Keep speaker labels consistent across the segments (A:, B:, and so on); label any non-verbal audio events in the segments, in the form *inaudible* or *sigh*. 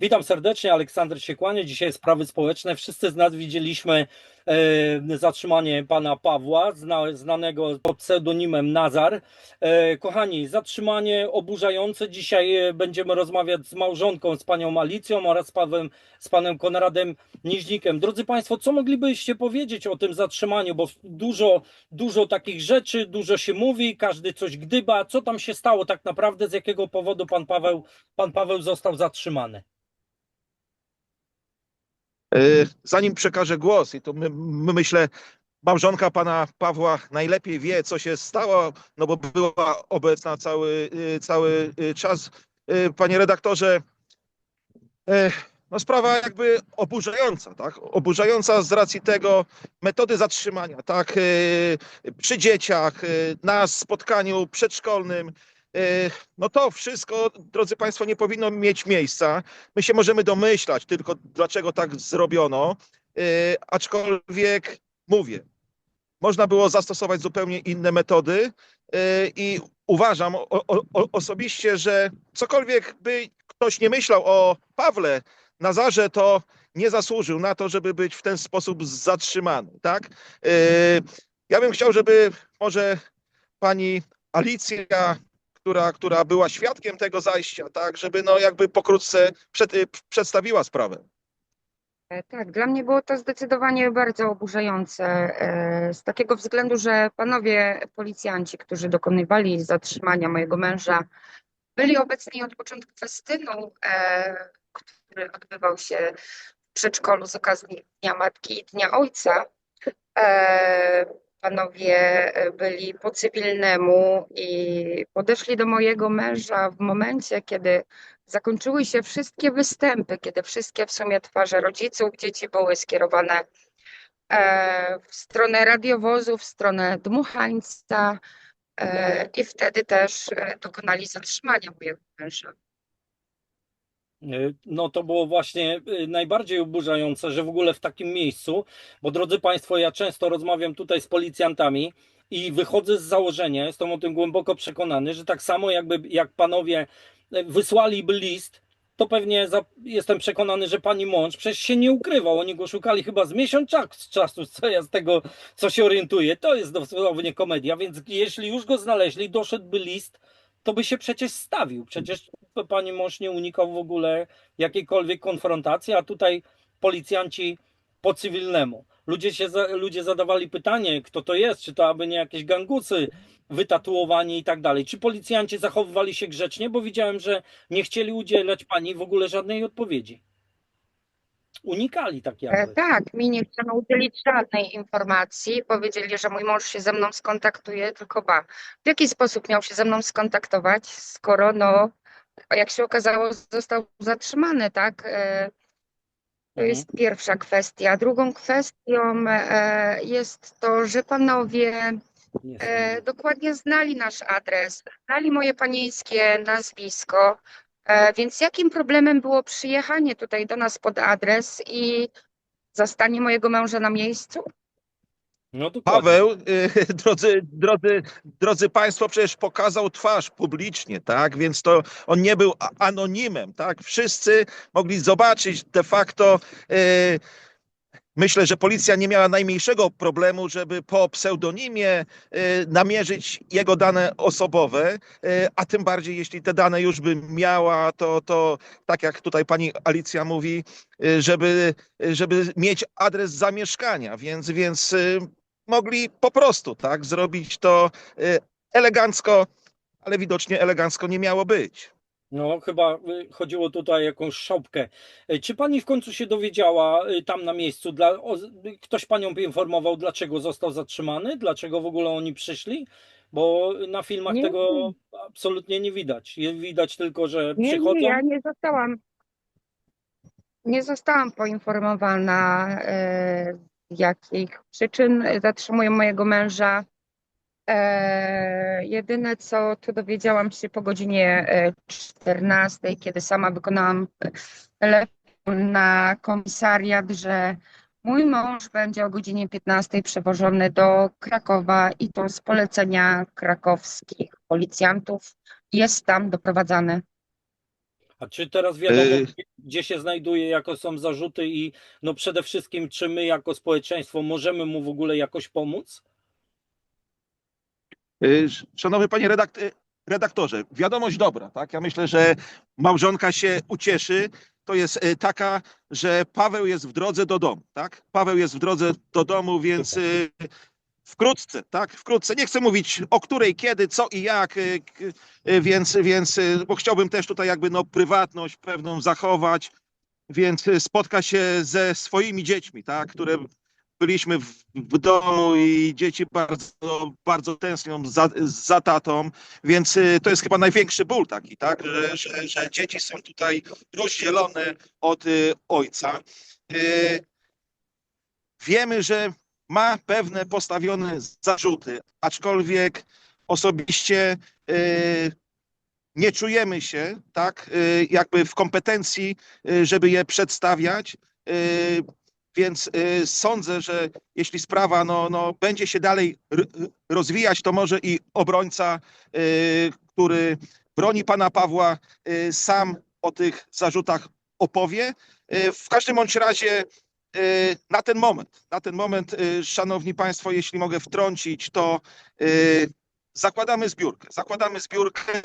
A: Witam serdecznie, Aleksander się kłania. Dzisiaj sprawy społeczne. Wszyscy z nas widzieliśmy e, zatrzymanie pana Pawła, zna, znanego pod pseudonimem Nazar. E, kochani, zatrzymanie oburzające. Dzisiaj e, będziemy rozmawiać z małżonką, z panią Alicją oraz z, Pawem, z panem Konradem Nieźnikiem. Drodzy Państwo, co moglibyście powiedzieć o tym zatrzymaniu? Bo dużo, dużo takich rzeczy, dużo się mówi, każdy coś gdyba. Co tam się stało tak naprawdę? Z jakiego powodu pan Paweł, pan Paweł został zatrzymany?
B: E, Zanim przekażę głos, i to my, my myślę, małżonka pana Pawła najlepiej wie, co się stało, no bo była obecna cały, e, cały e, czas. Panie redaktorze, no sprawa jakby oburzająca, tak? Oburzająca z racji tego metody zatrzymania, tak? Przy dzieciach, na spotkaniu przedszkolnym. No to wszystko, drodzy Państwo, nie powinno mieć miejsca. My się możemy domyślać tylko, dlaczego tak zrobiono, aczkolwiek mówię, można było zastosować zupełnie inne metody i uważam osobiście, że cokolwiek by ktoś nie myślał o Pawle Nazarze, to nie zasłużył na to, żeby być w ten sposób zatrzymany, tak? Ja bym chciał, żeby może pani Alicja która, która była świadkiem tego zajścia, tak, żeby no jakby pokrótce przed, y, przedstawiła sprawę.
C: E, Tak, dla mnie było to zdecydowanie bardzo oburzające, e, z takiego względu, że panowie policjanci, którzy dokonywali zatrzymania mojego męża, byli obecni od początku festynu, e, który odbywał się w przedszkolu z okazji Dnia Matki i Dnia Ojca. Panowie e, byli po cywilnemu i podeszli do mojego męża w momencie, kiedy zakończyły się wszystkie występy, kiedy wszystkie w sumie twarze rodziców dzieci były skierowane e, w stronę radiowozu, w stronę dmuchańca e, i wtedy też dokonali zatrzymania mojego męża.
A: Y, No to było właśnie y, najbardziej oburzające, że w ogóle w takim miejscu, bo drodzy Państwo, ja często rozmawiam tutaj z policjantami i wychodzę z założenia, jestem o tym głęboko przekonany, że tak samo jakby jak panowie y, wysłaliby list, to pewnie za, jestem przekonany, że pani mąż przecież się nie ukrywał, oni go szukali chyba z miesiąc czas- czasu, co ja z tego, co się orientuję, to jest dosłownie komedia, więc jeśli już go znaleźli, doszedłby list, to by się przecież stawił, przecież pani mąż nie unikał w ogóle jakiejkolwiek konfrontacji, a tutaj policjanci po cywilnemu. Ludzie, się, ludzie zadawali pytanie, kto to jest, czy to aby nie jakieś gangusy wytatuowani i tak dalej. Czy policjanci zachowywali się grzecznie, bo widziałem, że nie chcieli udzielać pani w ogóle żadnej odpowiedzi. Unikali tak
C: E,
A: jakby.
C: Tak, mi nie chciano udzielić żadnej informacji. Powiedzieli, że mój mąż się ze mną skontaktuje, tylko ba. W jaki sposób miał się ze mną skontaktować, skoro no, jak się okazało, został zatrzymany, tak? E, To
A: Mhm.
C: jest pierwsza kwestia. Drugą kwestią e, jest to, że panowie e, dokładnie znali nasz adres, znali moje panieńskie nazwisko, więc jakim problemem było przyjechanie tutaj do nas pod adres i zastanie mojego męża na miejscu?
A: No.
B: Paweł, y, *laughs* drodzy, drodzy, drodzy Państwo, przecież pokazał twarz publicznie, tak? Więc to on nie był anonimem, tak? Wszyscy mogli zobaczyć de facto. y, Myślę, że policja nie miała najmniejszego problemu, żeby po pseudonimie y, namierzyć jego dane osobowe, a tym bardziej jeśli te dane już by miała, to, to tak jak tutaj pani Alicja mówi, żeby, żeby mieć adres zamieszkania, więc, więc mogli po prostu tak zrobić to y, elegancko, ale widocznie elegancko nie miało być.
A: No, chyba y, chodziło tutaj o jakąś szopkę. Y, Czy pani w końcu się dowiedziała y, tam na miejscu? Dla, o, ktoś panią informował, dlaczego został zatrzymany? Dlaczego w ogóle oni przyszli? Bo na filmach
C: Nie.
A: tego absolutnie nie widać. Widać tylko, że
C: Nie,
A: przychodzą.
C: nie, ja nie zostałam, nie zostałam poinformowana, e, jakich przyczyn zatrzymują mojego męża. E, jedyne co to dowiedziałam się po godzinie e, 14, kiedy sama wykonałam telefon na komisariat, że mój mąż będzie o godzinie 15 przewożony do Krakowa i to z polecenia krakowskich policjantów jest tam doprowadzany.
A: A czy teraz wiadomo,
B: E,
A: gdzie- się znajduje, jako są zarzuty i no przede wszystkim, czy my jako społeczeństwo możemy mu w ogóle jakoś pomóc?
B: Y, Szanowny panie redakt redaktorze, wiadomość dobra, tak? Ja myślę, że małżonka się ucieszy. To jest y, taka, że Paweł jest w drodze do domu, tak? Paweł jest w drodze do domu, więc y, wkrótce, tak? Wkrótce. Nie chcę mówić o której, kiedy, co i jak, k- y, więc, więc y, bo chciałbym też tutaj jakby no prywatność pewną zachować, więc spotka się ze swoimi dziećmi, tak? Które byliśmy w, w domu i dzieci bardzo, bardzo tęsknią za, za tatą, więc to jest chyba największy ból taki, tak, że, że, że dzieci są tutaj rozdzielone od ojca. Wiemy, że ma pewne postawione zarzuty, aczkolwiek osobiście y, nie czujemy się, tak, y, jakby w kompetencji, y, żeby je przedstawiać. Więc sądzę, że jeśli sprawa no, no, będzie się dalej rozwijać, to może i obrońca, który broni pana Pawła, sam o tych zarzutach opowie. W każdym bądź razie na ten moment, na ten moment, y, szanowni państwo, jeśli mogę wtrącić, to y, zakładamy zbiórkę. Zakładamy zbiórkę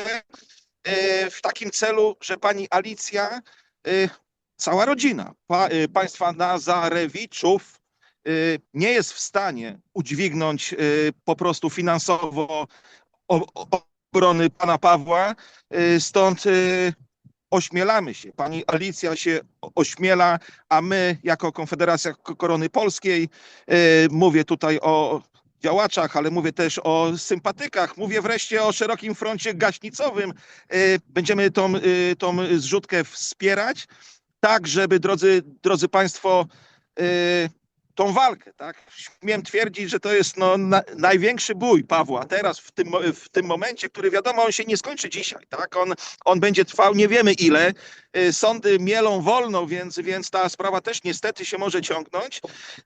B: y, w takim celu, że pani Alicja y, cała rodzina pa, y, państwa Nazarewiczów y, nie jest w stanie udźwignąć y, po prostu finansowo obrony pana Pawła, y, stąd y, ośmielamy się. Pani Alicja się ośmiela, a my jako Konfederacja Ko- Korony Polskiej, y, mówię tutaj o działaczach, ale mówię też o sympatykach, mówię wreszcie o szerokim froncie gaśnicowym. Y, Będziemy tą, y, tą zrzutkę wspierać tak, żeby, drodzy, drodzy Państwo, tą walkę, tak? Śmiem twierdzić, że to jest no, na, największy bój Pawła teraz w tym, w tym momencie, który wiadomo, on się nie skończy dzisiaj, tak? On, on będzie trwał nie wiemy ile. Y, Sądy mielą wolno, więc, więc ta sprawa też niestety się może ciągnąć.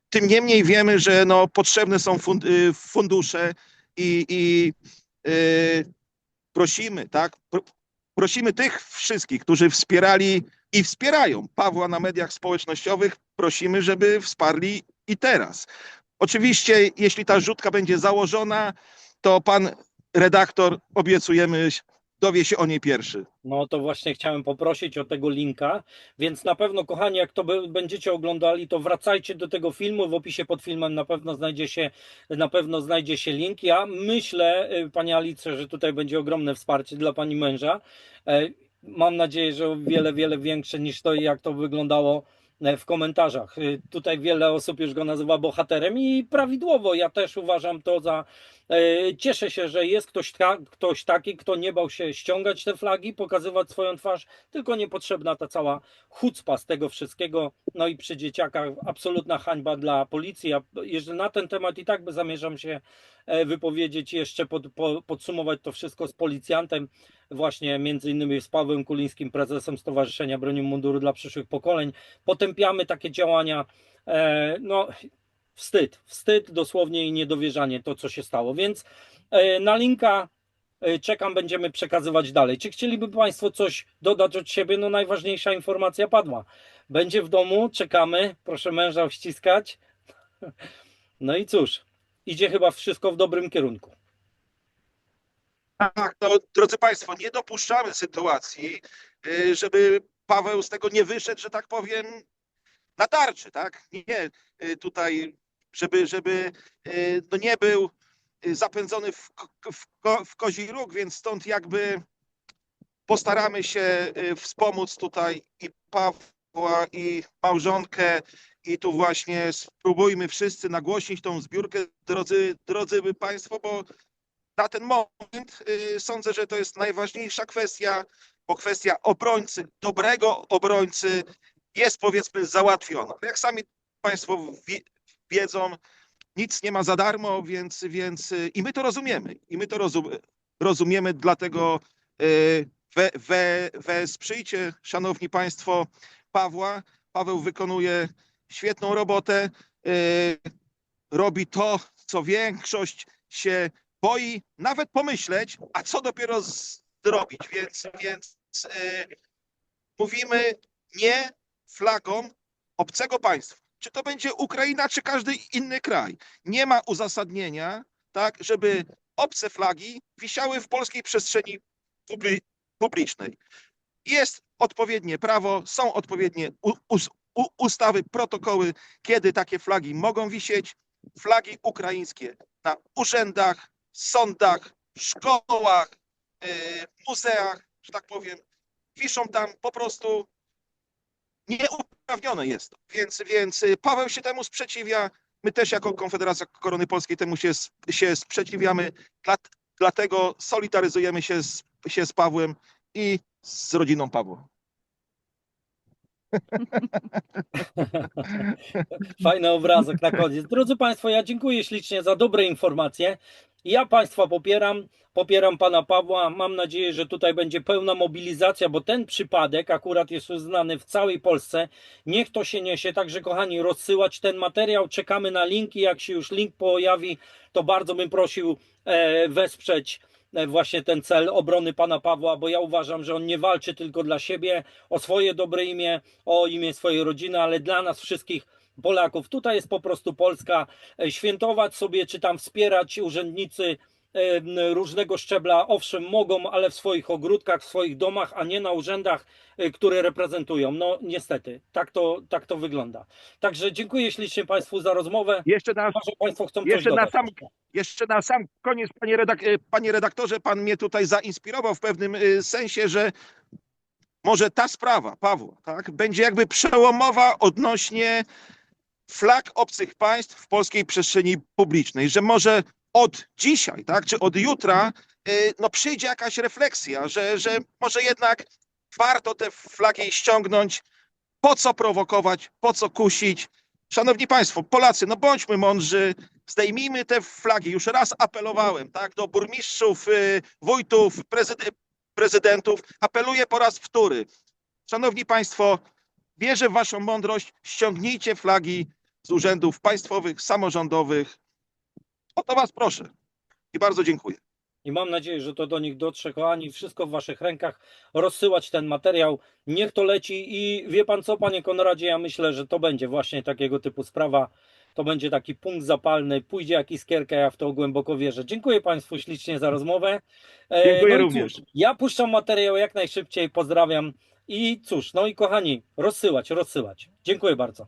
B: Tym niemniej wiemy, że no, potrzebne są y, fundusze i, i y, prosimy, tak? Pro, prosimy tych wszystkich, którzy wspierali i wspierają Pawła na mediach społecznościowych, prosimy, żeby wsparli i teraz. Oczywiście, jeśli ta rzutka będzie założona, to pan redaktor, obiecujemy, dowie się o niej pierwszy.
A: No to właśnie chciałem poprosić o tego linka, więc na pewno, kochani, jak to będziecie oglądali, to wracajcie do tego filmu. W opisie pod filmem na pewno znajdzie się, na pewno znajdzie się link. Ja myślę, y, Pani Alice, że tutaj będzie ogromne wsparcie dla Pani męża. E, Mam nadzieję, że o wiele, wiele większe niż to, jak to wyglądało w komentarzach. Y, Tutaj wiele osób już go nazywa bohaterem i prawidłowo. Ja też uważam to za. e, Cieszę się, że jest ktoś, ta, ktoś taki, kto nie bał się ściągać te flagi, pokazywać swoją twarz, tylko niepotrzebna ta cała chucpa z tego wszystkiego. No i przy dzieciakach absolutna hańba dla policji. A jeżeli na ten temat i tak by zamierzam się e, wypowiedzieć, jeszcze pod, po, podsumować to wszystko z policjantem, właśnie między innymi z Pawłem Kulińskim, prezesem Stowarzyszenia Broni Munduru dla Przyszłych Pokoleń. Potępiamy takie działania. E, no, wstyd, wstyd dosłownie i niedowierzanie to, co się stało. Więc e, na linka e, czekam, będziemy przekazywać dalej. Czy chcieliby Państwo coś dodać od siebie? No najważniejsza informacja padła. Będzie w domu, czekamy, proszę męża wściskać. *laughs* No i cóż, idzie chyba wszystko w dobrym kierunku.
B: Tak, no, drodzy Państwo, nie dopuszczamy sytuacji, y, żeby Paweł z tego nie wyszedł, że tak powiem, na tarczy, tak? Nie, y, tutaj, żeby, żeby y, no nie był zapędzony w, w, w kozi róg, więc stąd jakby postaramy się wspomóc tutaj i Pawła, i małżonkę, i tu właśnie spróbujmy wszyscy nagłośnić tą zbiórkę, drodzy, drodzy Państwo, bo na ten moment y, sądzę, że to jest najważniejsza kwestia, bo kwestia obrońcy, dobrego obrońcy jest powiedzmy załatwiona. Jak sami Państwo wie, wiedzą, nic nie ma za darmo, więc, więc y, i my to rozumiemy. I my to rozum, rozumiemy, dlatego y, we, we, szanowni Państwo, Pawła. Paweł wykonuje świetną robotę. Robi to, co większość się boi nawet pomyśleć, a co dopiero zrobić. Więc, więc e, mówimy nie flagom obcego państwa. Czy to będzie Ukraina, czy każdy inny kraj. Nie ma uzasadnienia, tak, żeby obce flagi wisiały w polskiej przestrzeni publi- publicznej. Jest odpowiednie prawo, są odpowiednie ustawy, protokoły, kiedy takie flagi mogą wisieć. Flagi ukraińskie na urzędach, sądach, szkołach, e, muzeach, że tak powiem, wiszą tam po prostu nieuprawnione jest to. Więc, więc y, Paweł się temu sprzeciwia. My też jako Konfederacja Korony Polskiej temu się, się sprzeciwiamy. Dla, dlatego solidaryzujemy się z, się z Pawłem i z rodziną Pawła. *laughs*
A: Fajny obrazek na koniec. Drodzy Państwo, ja dziękuję ślicznie za dobre informacje. Ja Państwa popieram, popieram Pana Pawła. Mam nadzieję, że tutaj będzie pełna mobilizacja, bo ten przypadek akurat jest uznany w całej Polsce. Niech to się niesie. Także, kochani, rozsyłać ten materiał. Czekamy na linki. Jak się już link pojawi, to bardzo bym prosił e, wesprzeć e, właśnie ten cel obrony Pana Pawła, bo ja uważam, że on nie walczy tylko dla siebie, o swoje dobre imię, o imię swojej rodziny, ale dla nas wszystkich Polaków. Tutaj jest po prostu Polska. E, Świętować sobie, czy tam wspierać urzędnicy e, różnego szczebla, owszem, mogą, ale w swoich ogródkach, w swoich domach, a nie na urzędach, e, które reprezentują. No niestety, tak to, tak to wygląda. Także dziękuję ślicznie Państwu za rozmowę.
B: Jeszcze na,
A: Chyba, że Państwo chcą
B: Jeszcze na
A: dodać.
B: sam- jeszcze na sam koniec, panie, redak panie redaktorze, pan mnie tutaj zainspirował w pewnym sensie, że może ta sprawa Pawła tak, będzie jakby przełomowa odnośnie flag obcych państw w polskiej przestrzeni publicznej, że może od dzisiaj, tak, czy od jutra y, no, przyjdzie jakaś refleksja, że, że może jednak warto te flagi ściągnąć, po co prowokować, po co kusić. Szanowni Państwo, Polacy, no bądźmy mądrzy, zdejmijmy te flagi. Już raz apelowałem, tak, do burmistrzów, y, wójtów, prezyd- prezydentów. Apeluję po raz wtóry. Szanowni Państwo, wierzę w Waszą mądrość. Ściągnijcie flagi z urzędów państwowych, samorządowych. O to Was proszę. I bardzo dziękuję.
A: I mam nadzieję, że to do nich dotrze. Kochani, wszystko w Waszych rękach. Rozsyłać ten materiał. Niech to leci. I wie Pan co, Panie Konradzie, ja myślę, że to będzie właśnie takiego typu sprawa. To będzie taki punkt zapalny. Pójdzie jak iskierka, ja w to głęboko wierzę. Dziękuję Państwu ślicznie za rozmowę. E,
B: Dziękuję
A: no
B: również.
A: Cóż, ja puszczam materiał jak najszybciej. Pozdrawiam. I cóż, no i kochani, rozsyłać, rozsyłać. Dziękuję bardzo.